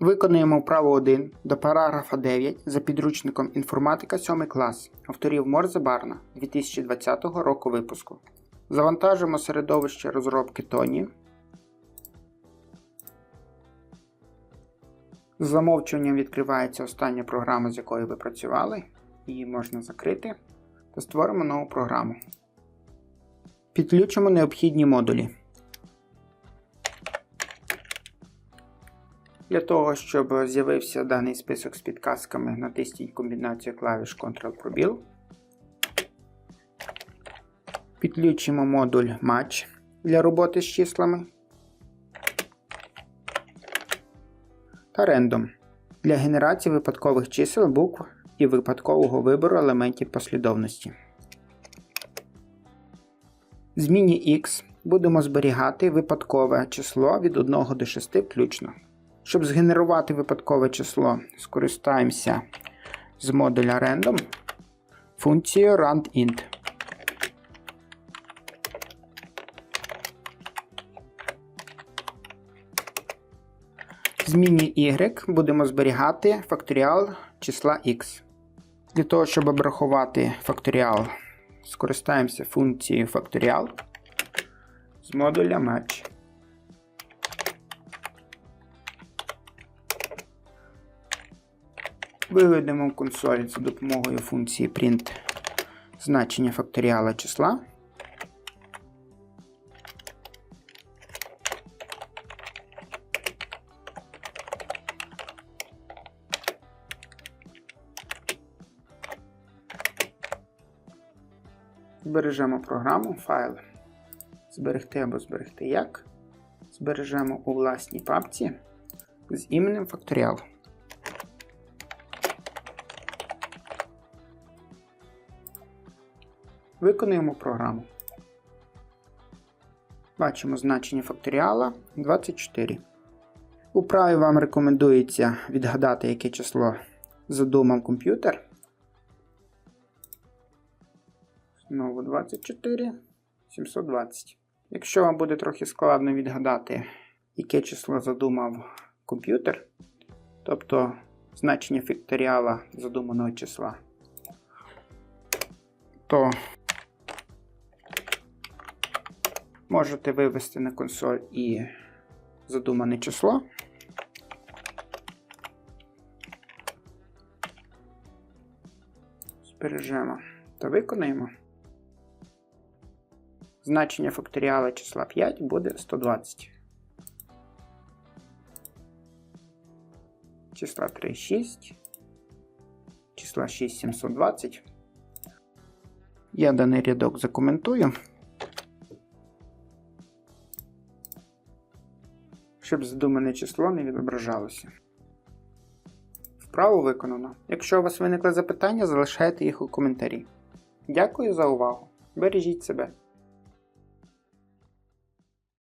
Виконуємо вправу 1 до параграфа 9 за підручником Інформатика 7 клас авторів Морзе Барна 2020 року випуску. Завантажимо середовище розробки Тоні. З замовчуванням відкривається остання програма, з якою ви працювали. Її можна закрити. Та створимо нову програму. Підключимо необхідні модулі. Для того, щоб з'явився даний список з підказками, натисніть комбінацію клавіш Ctrl-пробіл. Підключимо модуль Match для роботи з числами. Та Random для генерації випадкових чисел, букв і випадкового вибору елементів послідовності. В зміні X будемо зберігати випадкове число від 1 до 6 включно. Щоб згенерувати випадкове число, скористаємося з модуля random функцією randint. В зміні y будемо зберігати факторіал числа x. Для того, щоб обрахувати факторіал, скористаємося функцією факторіал з модуля match. Виведемо в консоль за допомогою функції print значення факторіала числа. Збережемо програму, файл. Зберегти або зберегти як. Збережемо у власній папці з іменем факторіал. Виконуємо програму. Бачимо значення факторіала 24. У праві вам рекомендується відгадати, яке число задумав комп'ютер. Знову 24, 720. Якщо вам буде трохи складно відгадати, яке число задумав комп'ютер, тобто значення факторіала задуманого числа, то можете вивести на консоль і задумане число. Збережемо та виконаємо. Значення факторіала числа 5 буде 120. Числа 3 6. Числа 6 720. Я даний рядок закоментую. Щоб задумане число не відображалося. Вправо виконано. Якщо у вас виникли запитання, залишайте їх у коментарі. Дякую за увагу. Бережіть себе.